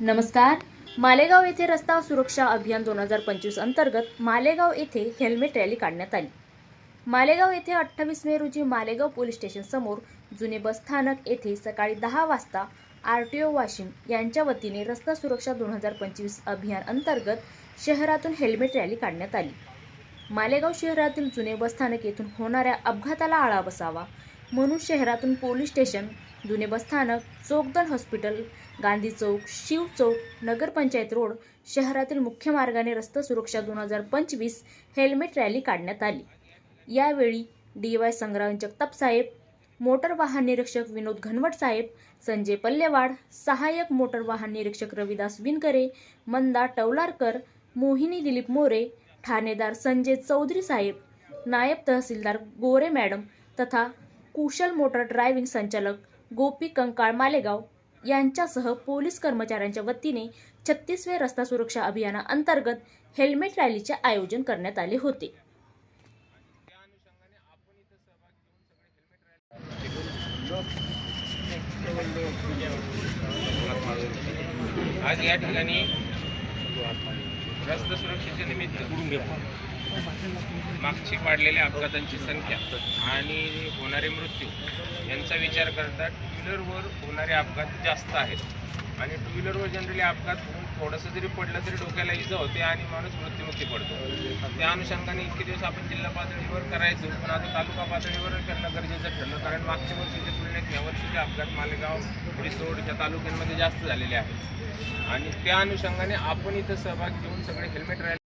नमस्कार. मालेगाव येथे रस्ता सुरक्षा अभियान दोन हजार पंचवीस अंतर्गत मालेगाव येथे हेल्मेट रॅली काढण्यात आली. मालेगाव येथे अठ्ठावीस मे रोजी मालेगाव पोलीस स्टेशन समोर जुने बस स्थानक येथे सकाळी दहा वाजता आर टी ओ वाशिम यांच्या वतीने रस्ता सुरक्षा दोन हजार पंचवीस अभियान अंतर्गत शहरातून हेल्मेट रॅली काढण्यात आली. मालेगाव शहरातील जुने बसस्थानक येथून होणाऱ्या अपघाताला आळा बसावा म्हणून शहरातून पोलीस स्टेशन जुने बसस्थानक चोकदन हॉस्पिटल गांधी चौक शिव चौक नगरपंचायत रोड शहरातील मुख्य मार्गाने रस्ता सुरक्षा दोन हजार पंचवीस हेल्मेट रॅली काढण्यात आली. यावेळी D Y Sangram Jagtap Saheb motor वाहन निरीक्षक विनोद घनवट साहेब संजय पल्लेवाड सहाय्यक मोटर वाहन निरीक्षक रविदास विनकरे मंदा टवलारकर मोहिनी दिलीप मोरे ठाणेदार संजय चौधरी साहेब नायब तहसीलदार गोरे मॅडम तथा कुशल मोटर ड्रायव्हिंग संचालक गोपी कंकाळ मालेगाव यांच्यासह पोलीस कर्मचाऱ्यांच्या वतीने छत्तीसवे रस्ता सुरक्षा अभियानाअंतर्गत हेल्मेट रॅलीचे आयोजन करण्यात आले होते. आज या ठिकाणी रस्ता सुरक्षेच्या निमित्त मागची वाढलेल्या अपघातांची संख्या आणि होणारे मृत्यू यांचा विचार करता टू व्हीलरवर होणारे अपघात जास्त आहेत. आणि टू व्हीलरवर जनरली अपघात होऊन थोडंसं जरी पडलं तरी डोक्याला इजा होते आणि माणूस मृत्युमुखी पडतो. त्या अनुषंगाने इतके दिवस आपण जिल्हा पातळीवर करायचो पण आता तालुका पातळीवर करणं गरजेचं ठरलं. कारण मागच्या वर्षीच्या तुलनेत यावर्षीचे अपघात मालेगाव रिसोडच्या तालुक्यांमध्ये जास्त झालेले आहेत. आणि त्या अनुषंगाने आपण इथं सहभाग घेऊन सगळे हेल्मेट राहिले